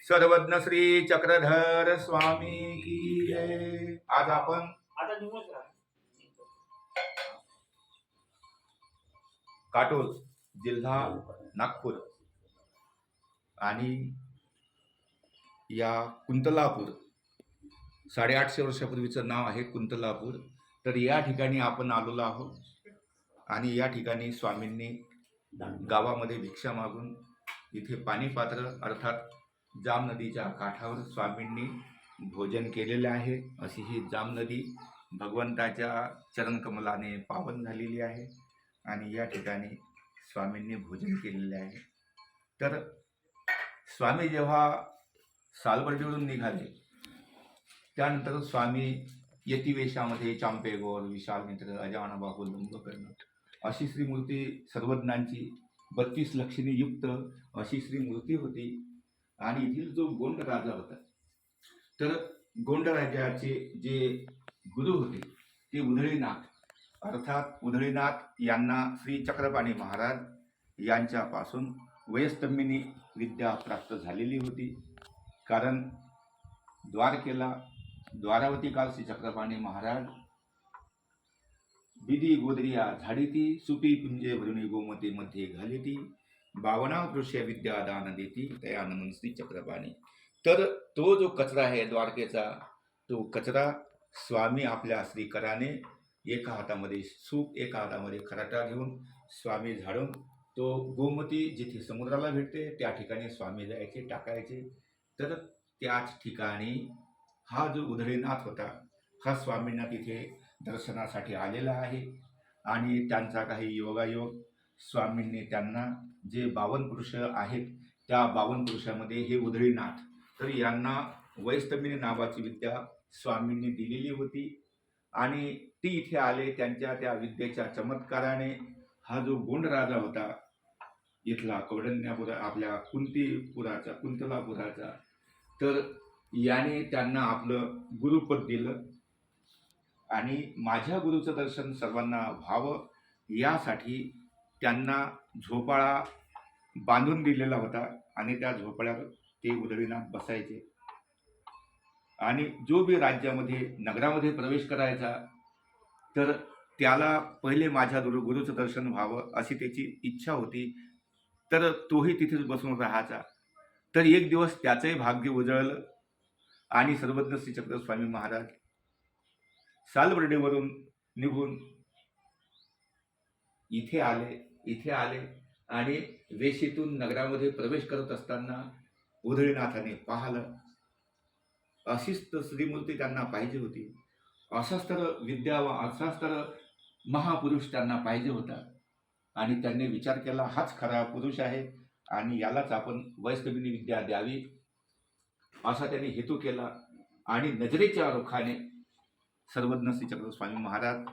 सर्वज्ञ श्री चक्रधर स्वामी की जय. आज आपण काटोल जिल्हा नागपूर आणि या कुंतलापूर. साडेआठशे वर्षापूर्वीचं नाव आहे कुंतलापूर. तर या ठिकाणी आपण आलेलो आहोत आणि या ठिकाणी स्वामींनी गावामध्ये भिक्षा मागून इथे पाणीपात्र अर्थात जाम नदीच्या काठावर स्वामींनी भोजन केलेले आहे. अशी ही जाम नदी भगवंताच्या चरणकमलाने पावन झालेली आहे आणि या ठिकाणी स्वामींनी भोजन केलेले आहे. तर स्वामी जेव्हा सालबर्डीवरून निघाले त्यानंतर स्वामी यतिवेशामध्ये चांपेगोर विशाल मित्र अजान बाहू लंबकर्ण अशी श्रीमूर्ती सर्वज्ञांची बत्तीस लक्षणी युक्त अशी श्रीमूर्ती होती. आणि येथील जो गोंड राजा होता तर गोंड राजाचे जे गुरु होते ते उधळीनाथ. अर्थात उधळीनाथ यांना श्री चक्रपाणी महाराज यांच्यापासून वयस्तंभिनी विद्या प्राप्त झालेली होती. कारण द्वारकेला द्वारावती काल श्री चक्रपाणी महाराज बिदी गोदरिया झाडीती सुपी पुंजे भरुणी गोमती मध्ये घालिती भावना दृश्य विद्या दान देती तया नमन श्री चक्रपाणी. तर तो जो कचरा आहे द्वारकेचा तो कचरा स्वामी आपल्या श्रीकराने एका हातामध्ये सूप एका हातामध्ये खराटा घेऊन स्वामी झाडून तो गोमती जिथे समुद्राला भेटते त्या ठिकाणी स्वामी जायचे टाकायचे. तर त्याच ठिकाणी हा जो उधळीनाथ होता हा स्वामींना तिथे दर्शनासाठी आलेला आहे. आणि त्यांचा काही योगायोग स्वामींनी त्यांना जे बावन पुरुष आहेत त्या बावन पुरुषामध्ये हे उधळीनाथ तर यांना वैस्तमिनी नावाची विद्या स्वामींनी दिलेली होती. आणि ती इथे आले त्यांच्या त्या विद्येच्या चमत्काराने हा जो गोंड राजा होता इथला कौडण्यापुरा आपल्या कुंतीपुराचा कुंतलापुराचा तर याने त्यांना आपलं गुरुपद दिलं. आणि माझ्या गुरुचं दर्शन सर्वांना व्हावं यासाठी त्यांना झोपाळा बांधून दिलेला होता आणि त्या झोपाळ्यावर ते उदळीनाथ बसायचे. आणि जो बी राज्यामध्ये नगरामध्ये प्रवेश करायचा तर त्याला पहिले माझ्या गुरु गुरुचं दर्शन व्हावं अशी त्याची इच्छा होती. तर तोही तिथेच बसून राहायचा. तर एक दिवस त्याचंही भाग्य उजळलं आणि सर्वज्ञ श्री चक्रस्वामी महाराज सालबर्डीवरून निघून इथे आले इथे आले आणि वेशीतून नगरामध्ये प्रवेश करत असताना उधळीनाथाने पाहिलं. अशीच तर श्रीमूर्ती त्यांना पाहिजे होती. असाच तर विद्या असाच तर महापुरुष त्यांना पाहिजे होता. आणि त्यांनी विचार केला हाच खरा पुरुष आहे आणि यालाच आपण वैष्णविनी विद्या द्यावी असा त्यांनी हेतू केला आणि नजरेच्या रुखाने सर्वज्ञ श्री चक्रधर स्वामी महाराज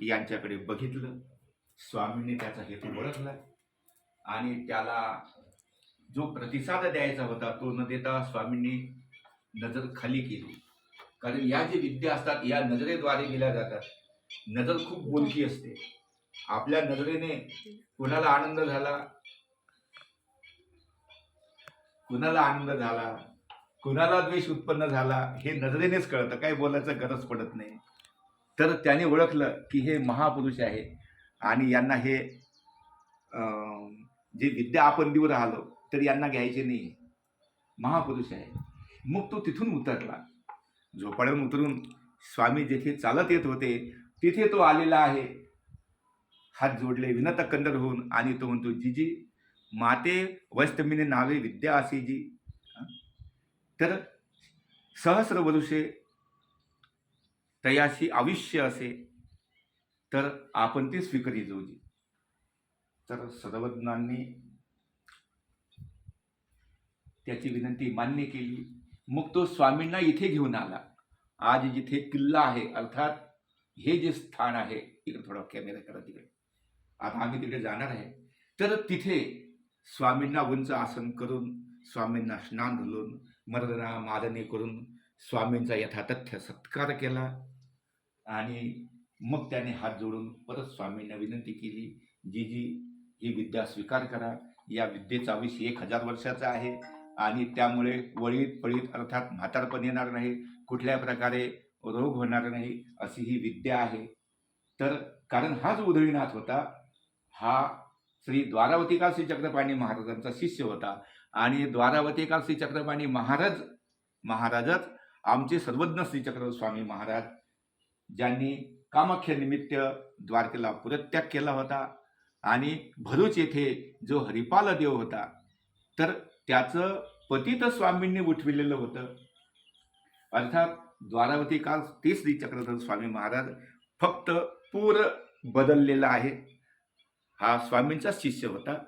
यांच्याकडे बघितलं. स्वामींनी त्याचा हेतू ओळखला. आणि त्याला जो प्रतिसाद द्यायचा होता तो न देता स्वामींनी नजर खाली केली. कारण या जे विद्या असतात या नजरेद्वारे केल्या जातात. नजर खूप बोलकी असते. आपल्या नजरेने कुणाला आनंद झाला? कुणाला आनंद झाला? कुणाला द्वेष उत्पन्न झाला हे नजरेनेच कळतं. काही बोलायचं गरज पडत नाही. तर त्याने ओळखलं की हे महापुरुष आहे. आणि यांना हे जे विद्या आपण देऊ राहिलो तर यांना घ्यायचे नाही. महापुरुष आहे. मग तो तिथून उतरला. झोपाळ्यावरून उतरून स्वामी जेथे चालत येत होते तिथे तो आलेला आहे. हात जोडले विनत कंदर होऊन आणि तो म्हणतो जीजी माते वैष्णवीने नावे विद्या असे जी तर सहस्र वर्षे तयाशी आयुष्य असे तर आपण ते स्वीकारी जोजी. तर सर्वज्ञांनी त्याची विनंती मान्य केली. मग तो स्वामींना इथे घेऊन आला. आज जिथे किल्ला आहे अर्थात हे जे स्थान आहे इकडे थोडा कॅमेरा करा तिकडे. आता आम्ही तिकडे जाणार आहे. तर तिथे स्वामींना उंच आसन करून स्वामींना स्नान घालून मर्दना मादने करून स्वामींचा यथातथ्य सत्कार केला आणि मग त्याने हात जोडून परत स्वामींना विनंती केली जी जी ही विद्या स्वीकार करा. या विद्येचा आयुष्य एक हजार वर्षाचा आहे आणि त्यामुळे वळीत पळीत अर्थात म्हातारपण येणार नाही कुठल्या प्रकारे रोग होणार नाही अशी ही विद्या आहे. तर कारण हा जो उदयनाथ होता हा श्री द्वारावतीकाल श्री चक्रपाणी महाराजांचा शिष्य होता आणि द्वारावतीकाल श्री चक्रपाणी महाराज महाराजच आमचे सर्वज्ञ श्री चक्र स्वामी महाराज ज्यांनी कामाख्यानिमित्त द्वारकेला पुरत्याग केला होता आणि भरूच येथे जो हरिपाल देव होता तर त्याचं पतित स्वामींनी उठविलेलं होतं. अर्थात द्वारावती काल ते श्री चक्रधर स्वामी महाराज फक्त पूर बदललेला आहे. हा स्वामींचा शिष्य होता.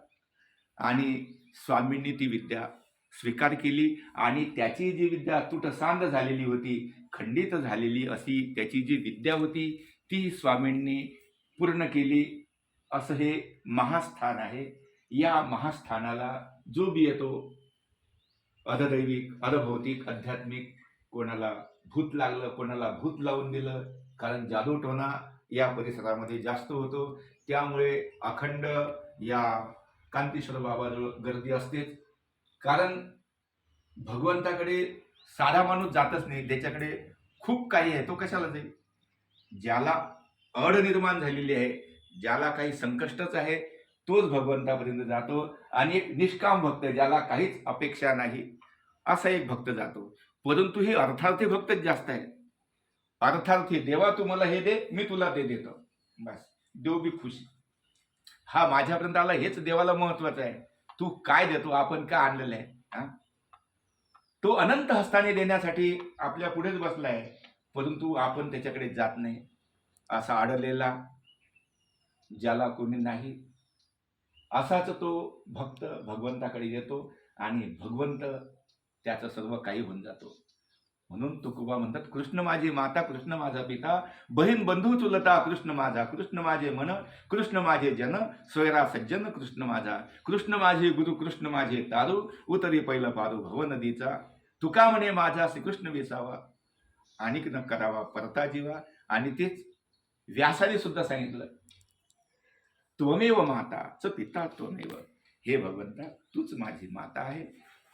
आणि स्वामींनी ती विद्या स्वीकार केली आणि त्याची जी विद्या तुटसांद झालेली होती खंडित झालेली अशी त्याची जी विद्या होती ती स्वामींनी पूर्ण केली. असं हे महास्थान आहे. या महास्थानाला जो बी येतो अधदैविक अधभौतिक आध्यात्मिक कोणाला भूत लागलं कोणाला भूत लावून दिलं कारण जादूटोणा या परिसरामध्ये जास्त होतो. त्यामुळे अखंड या कांतीश्वर बाबाजवळ गर्दी असतेच. कारण भगवंताकडे साधा माणूस जातच नाही. त्याच्याकडे खूप काही आहे. तो कशाला जाईल ज्याला अड निर्माण झालेली आहे ज्याला काही संकष्टच आहे तोच भगवंतापर्यंत जातो आणि एक निष्काम भक्त ज्याला काहीच अपेक्षा नाही. असा एक भक्त जातो. परंतु हे अर्थार्थी भक्तच जास्त आहे अर्थार्थी देवा तू मला हे दे मी तुला ते देतो. बस. देव बी खुशी. हा माझ्यापर्यंत आला हेच देवाला महत्वाचं आहे. तू काय देतो आपण का आणलेलं आहे? तो अनंत हस्ताने देण्यासाठी आपल्या पुढेच बसला आहे परंतु आपण त्याच्याकडे जात नाही. असा अडलेला ज्याला कोणी नाही. असाच तो भक्त भगवंताकडे येतो आणि भगवंत त्याचं सर्व काही होऊन जातो. म्हणून तुकोबा म्हणतात कृष्ण माझी माता कृष्ण माझा पिता बहीण बंधू चुलता कृष्ण माझा कृष्ण माझे मन कृष्ण माझे जन सोयरा सज्जन कृष्ण माझा कृष्ण माझे गुरु कृष्ण माझे तारू उतरी पहिलं पारू भव नदीचा तुका म्हणे माझा श्रीकृष्ण विसावा आणिक न करावा परता जीवा. आणि तेच व्यासाने सुद्धा सांगितलं त्वमेव माता च पिता त्वमेव हे भगवंता तूच माझी माता आहे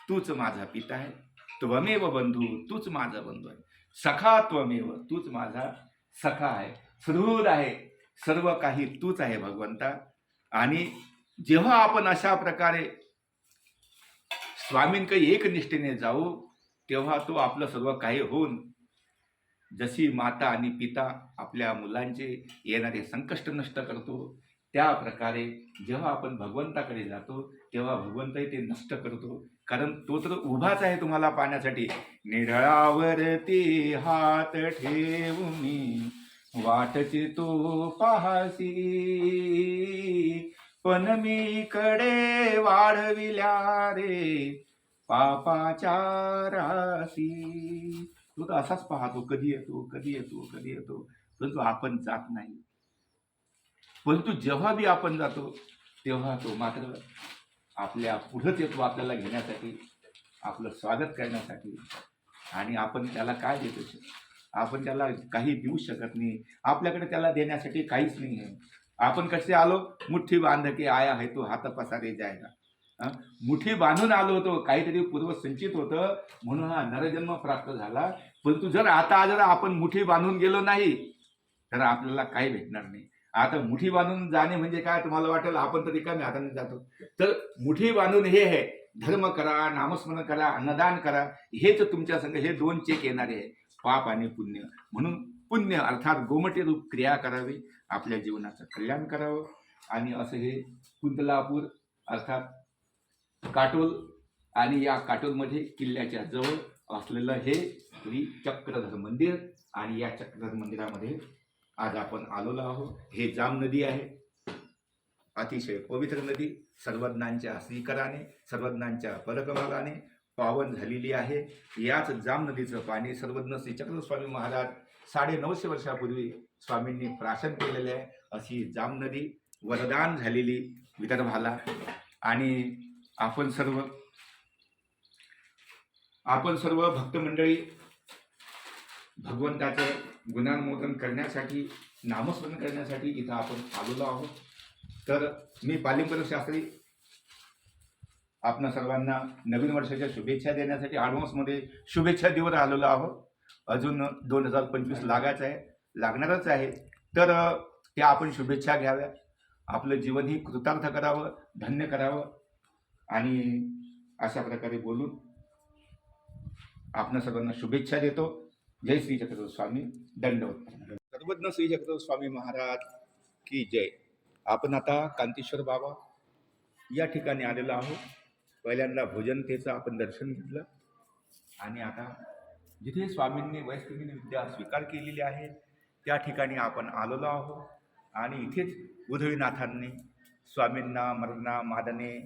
तूच माझा पिता आहे त्वमेव बंधू तूच माझा बंधू आहे. सखा त्वमेव तूच माझा सखा आहे. सुदृढ आहे. सर्व काही तूच आहे भगवंता. आणि जेव्हा आपण अशा प्रकारे स्वामींकडे एक निष्ठेने जाऊ तेव्हा तो आपलं सर्व काही होऊन जशी माता आणि पिता आपल्या मुलांचे येणारे संकष्ट नष्ट करतो त्या प्रकारे जेव्हा आपण भगवंताकडे जातो तेव्हा भगवंतही ते नष्ट करतो. कारण तो तर उभाच आहे तुम्हाला पाहण्यासाठी निरळावरती हात ठेवून वाटची तो पाहसी पण मी कडे वाढविल्या रे पापाच्या राशी. तो तर असाच पाहतो कधी येतो कधी येतो कधी येतो. परंतु आपण जात नाही. परंतु जेव्हा बी आपण जातो तेव्हा तो मात्र आपल्या पुढंच येतो आपल्याला घेण्यासाठी आपलं स्वागत करण्यासाठी. आणि आपण त्याला काय देतो आपण त्याला काही देऊ शकत नाही. आपल्याकडे त्याला देण्यासाठी काहीच नाही आहे. आपण कसे आलो? मुठ्ठी बांध की आया है तो हात पसारे जायला मुठी बांधून आलो होतो. काहीतरी पूर्व संचित होतं. म्हणून हा नरजन्म प्राप्त झाला. परंतु जर आता जर आपण मुठी बांधून गेलो नाही तर आपल्याला काही भेटणार नाही. आता मुठी बांधून जाणे म्हणजे काय तुम्हाला वाटेल? आपण तर रिकामी हाताने जातो. तर मुठी बांधून हे आहे. धर्म करा नामस्मरण करा अन्नदान करा. हेच तुमच्या संग हे दोन चेक येणारे आहे. पाप आणि पुण्य. म्हणून पुण्य अर्थात गोमटे रूप क्रिया करावी. आपल्या जीवनाचं कल्याण करावं. आणि असं हे कुंतलापूर अर्थात काटोल आणि या काटोलमध्ये किल्ल्याच्या जवळ असलेलं हे श्री चक्रधर मंदिर आणि या चक्रधर मंदिरामध्ये आज आपण आलेलो आहोत. हे जाम नदी आहे. अतिशय पवित्र नदी. सर्वज्ञांच्या श्रीकराने सर्वज्ञांच्या परकमालाने पावन झालेली आहे. याच जाम नदीचं पाणी सर्वज्ञ श्री चक्रस्वामी महाराज साडे नऊशे वर्षापूर्वी स्वामींनी प्राशन केलेले आहे. अशी जाम नदी वरदान झालेली विदर्भाला. आणि आपण सर्व आपण सर्व भक्तमंडळी भगवंताचं गुणांमोदन करण्यासाठी नामस्मरण करण्यासाठी इथं आपण आलेलो आहोत. तर मी पालिंबर शास्त्री आपणा सर्वांना नवीन वर्षाच्या शुभेच्छा देण्यासाठी ॲडव्हान्समध्ये शुभेच्छा देऊन आलेलो आहोत. अजून दोन हजार पंचवीस लागायचं आहे. लागणारच आहे. तर त्या आपण शुभेच्छा घ्याव्या. आपलं जीवन ही कृतार्थ करावं धन्य करावं. आणि अशा प्रकारे बोलून आपण सर्वांना शुभेच्छा देतो. जय श्री चक्रधर स्वामी दंडवत सर्वज्ञ श्री चक्रधर स्वामी महाराज की जय. आपण आता कांतेश्वर बाबा या ठिकाणी आलेलो आहोत. पहिल्यांदा भोजनतेचं आपण दर्शन घेतलं. आणि आता जिथे स्वामींनी वैष्णवीने विद्या स्वीकार केलेली आहे त्या ठिकाणी आपण आलेलो आहोत. आणि इथेच उधळीनाथांनी स्वामींना मरणा मादने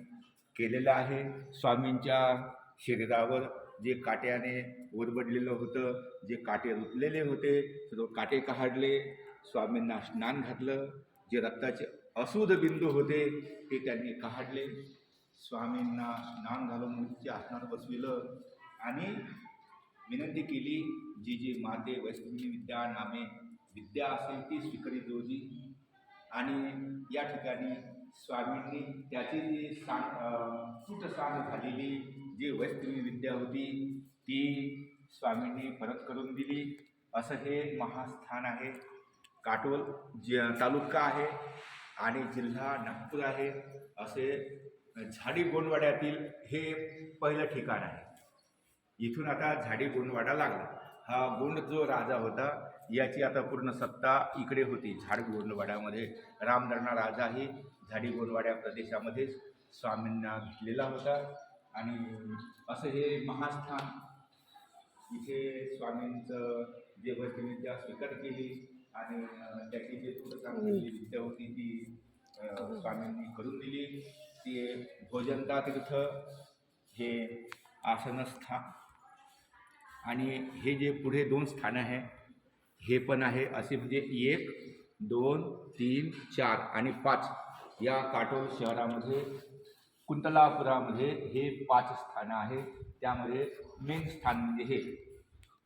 केलेलं आहे. स्वामींच्या शरीरावर जे काट्याने ओरबडलेलं होतं जे काटे रुतलेले होते सर्व काटे काढले स्वामींना स्नान घातलं जे रक्ताचे असूद बिंदू होते ते त्यांनी काढले. स्वामींना स्नान घालून मुलीच्या आसनात बसविलं आणि विनंती केली जी जी माते वैष्णवी विद्या नामे विद्या असेल ती स्वीकारित जोजी. आणि या ठिकाणी स्वामींनी त्याची जी सांग सूटसांग झालेली जी वैष्णवी विद्या होती ती स्वामींनी परत करून दिली. असं हे महास्थान आहे. काटोल ज तालुका आहे आणि जिल्हा नागपूर आहे. असे झाडी गोंडवाड्यातील हे पहिलं ठिकाण आहे. इथून आता झाडी गोंडवाडा लागला. हा गोंड जो राजा होता याची आता पूर्ण सत्ता इकडे होती. झाड गोंडवाड्यामध्ये. रामधरणा राजाही झाडी गोंडवाड्या प्रदेशामध्ये स्वामींना घेतलेला होता. आणि असं हे महास्थान इथे स्वामींचं जे वैष्णविद्या स्वीकार केली आणि त्याची जे थोडं चांगली विद्या होती ती अं, स्वामींनी करून दिली. ते भोजनदा तीर्थ हे आसनस्थान. आणि हे जे पुढे दोन स्थानं आहे हे पण आहे असे म्हणजे एक दोन तीन चार आणि पाच या काटोल शहरामध्ये कुंतलापुरामध्ये हे पाच स्थानं आहे. त्यामध्ये मेन स्थान म्हणजे हे.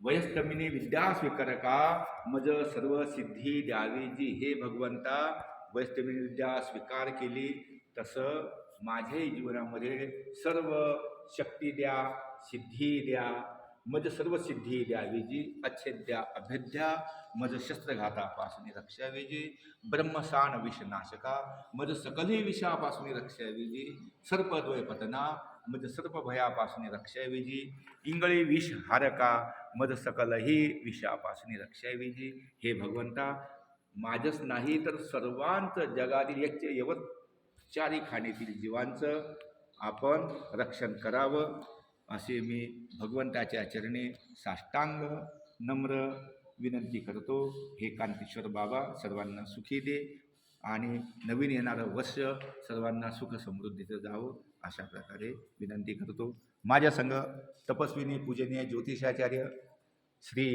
वयस्तमिनी विद्या स्वीकारका मज सर्व सिद्धी द्यावी जी. हे भगवंता वयस्तमिनी विद्या स्वीकार केली. तसं माझ्याही जीवनामध्ये सर्व शक्ती द्या सिद्धी द्या मज सर्व सिद्धी द्यावीजी अच्छेद्या अभेद्या मज शस्त्रघातापासून रक्षावीजी ब्रह्मसान विषनाशका मज सकलही विषापासून रक्षावीजी सर्पद्वय पतना मज सर्प रक्षावीजी इंगळी विष हारका मज सकलही विषापासून रक्षावीजी हे भगवंता माझंच नाही तर सर्वांचं जगातील एक यवत चारी खाणीतील जीवांचं आपण रक्षण करावं. असे मी भगवंताच्या चरणी साष्टांग नम्र विनंती करतो. हे कांतेश्वर बाबा सर्वांना सुखी दे आणि नवीन येणारं वर्ष सर्वांना सुख समृद्धीचं जावं अशा प्रकारे विनंती करतो. माझ्या संघ तपस्विनी पूजनीय ज्योतिषाचार्य श्री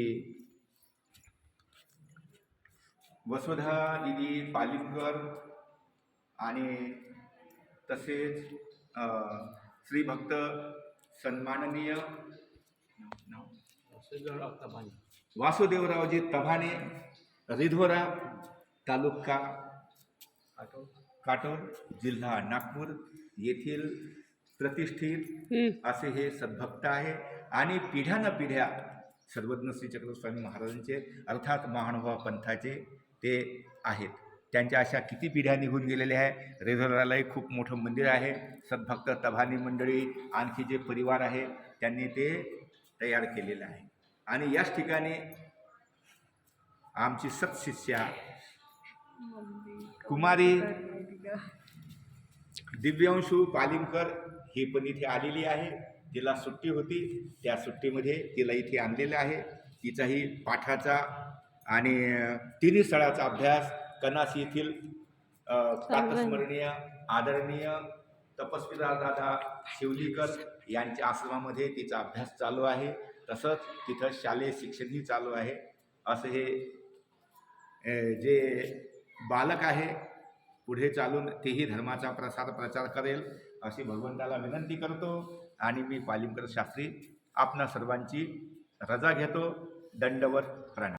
वसुधा दिदी पालिमकर आणि तसेच श्रीभक्त श्री भक्त सन्माननीय वासुदेवरावजी तभाने रिधोरा तालुका काटोल. जिल्हा नागपूर येथील प्रतिष्ठित असे हे सद्भक्त आहे. आणि पिढ्यानं पिढ्या सर्वज्ञ श्री चक्रस्वामी महाराजांचे अर्थात महानुभाव पंथाचे ते आहेत. त्यांच्या अशा किती पिढ्या निघून गेलेल्या आहे? रेझोरालाही खूप मोठं मंदिर आहे. सद्भक्त तभानी मंडळी आणखी जे परिवार आहे त्यांनी ते तयार केलेलं आहे. आणि याच ठिकाणी आमची सत्शिष्या कुमारी दिव्यांशू पालिमकर ही पण इथे आलेली आहे. तिला सुट्टी होती. त्या सुट्टीमध्ये तिला इथे आणलेलं आहे. तिचाही पाठाचा आणि तिन्ही स्थळाचा अभ्यास कनास येथील अ, प्रातस्मरणीय आदरणीय तपस्वी दादा शिवलीकर यांच्या आश्रमामध्ये तिचा अभ्यास चालू आहे. तसंच तिथं शालेय शिक्षणही चालू आहे. असं हे जे बालक आहे पुढे चालून तेही धर्माचा प्रसार प्रचार करेल अशी भगवंताला विनंती करतो. आणि मी पालिमकर शास्त्री आपणा सर्वांची रजा घेतो. दंडवत प्रणाम